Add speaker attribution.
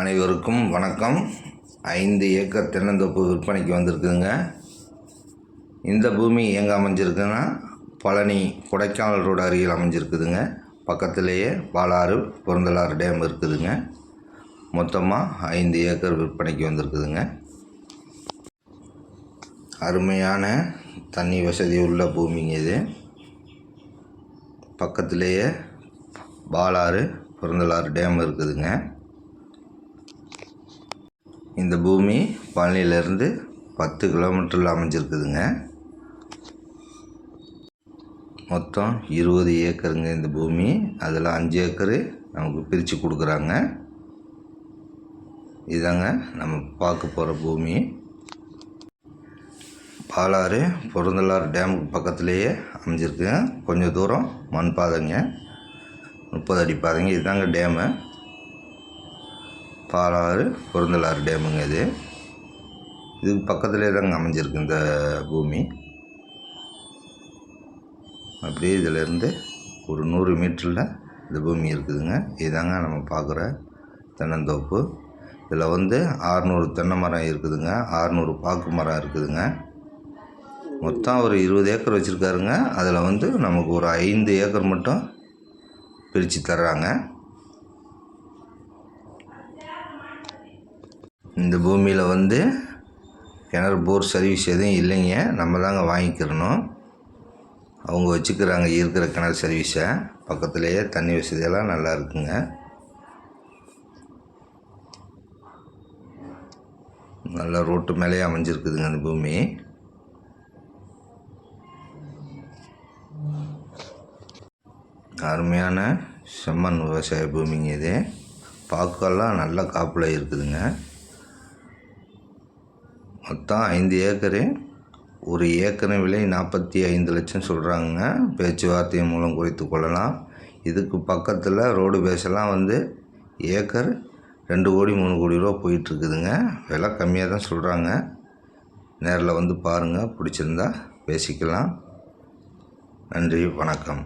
Speaker 1: அனைவருக்கும் வணக்கம். ஐந்து ஏக்கர் தென்னந்தோப்பு விற்பனைக்கு வந்திருக்குதுங்க. இந்த பூமி எங்கே அமைஞ்சிருக்குன்னா பழனி கொடைக்கானல் ரோடு அருகில் அமைஞ்சிருக்குதுங்க. பக்கத்திலேயே பாலாறு பொருந்தலாறு டேம் இருக்குதுங்க. மொத்தமாக ஐந்து ஏக்கர் விற்பனைக்கு வந்திருக்குதுங்க. அருமையான தண்ணி வசதி உள்ள பூமிங்க இது. பக்கத்திலேயே பாலாறு பிறந்தலாறு டேம் இருக்குதுங்க. இந்த பூமி பழனியிலேருந்து பத்து கிலோமீட்டரில் அமைஞ்சிருக்குதுங்க. மொத்தம் இருபது ஏக்கருங்க இந்த பூமி. அதில் அஞ்சு ஏக்கரு நமக்கு பிரித்து கொடுக்குறாங்க. இதாங்க நம்ம பார்க்க போகிற பூமி. பாலாறு பொருந்தலாறு டேமுக்கு பக்கத்துலேயே அமைஞ்சிருக்குங்க கொஞ்சம் தூரம் மண் பாதைங்க. முப்பது அடி பாதைங்க. இதுதாங்க டேமு. பாலாறு பொருந்தலாறு டேமுங்க இது. இதுக்கு பக்கத்துலேயே தாங்க அமைஞ்சிருக்கு இந்த பூமி. அப்படியே இதிலேருந்து ஒரு நூறு மீட்டரில் இந்த பூமி இருக்குதுங்க. இதுதாங்க நம்ம பார்க்குற தென்னந்தோப்பு. இதில் வந்து ஆறுநூறு தென்னை மரம் இருக்குதுங்க. ஆறுநூறு பாக்கு மரம் இருக்குதுங்க. மொத்தம் ஒரு இருபது ஏக்கர் வச்சுருக்காருங்க. அதில் வந்து நமக்கு ஒரு ஐந்து ஏக்கர் மட்டும் பிரித்து தர்றாங்க. இந்த பூமியில் வந்து கிணறு போர் சர்வீஸ் எதுவும் இல்லைங்க. நம்ம தாங்க வாங்கிக்கிறணும். அவங்க வச்சுக்கிறாங்க இருக்கிற கிணறு சர்வீஸை. பக்கத்துலேயே தண்ணி வசதியெல்லாம் நல்லா இருக்குங்க. நல்லா ரோட்டு மேலேயே அமைஞ்சிருக்குதுங்க அந்த பூமி. அருமையான செம்மண் விவசாய பூமிங்க இது. பார்க்கெல்லாம் நல்ல காப்பில் இருக்குதுங்க. மொத்தம் ஐந்து ஏக்கரு. ஒரு ஏக்கரின் விலை நாற்பத்தி ஐந்து லட்சம் சொல்கிறாங்க பேச்சுவார்த்தை மூலம் குறைத்து கொள்ளலாம். இதுக்கு பக்கத்தில் ரோடு பேஸெல்லாம் வந்து ஏக்கர் ரெண்டு கோடி மூணு கோடி ரூபா போயிட்டுருக்குதுங்க. விலை கம்மியாக தான் சொல்கிறாங்க நேரில் வந்து பாருங்கள் பிடிச்சிருந்தா பேசிக்கலாம். நன்றி வணக்கம்.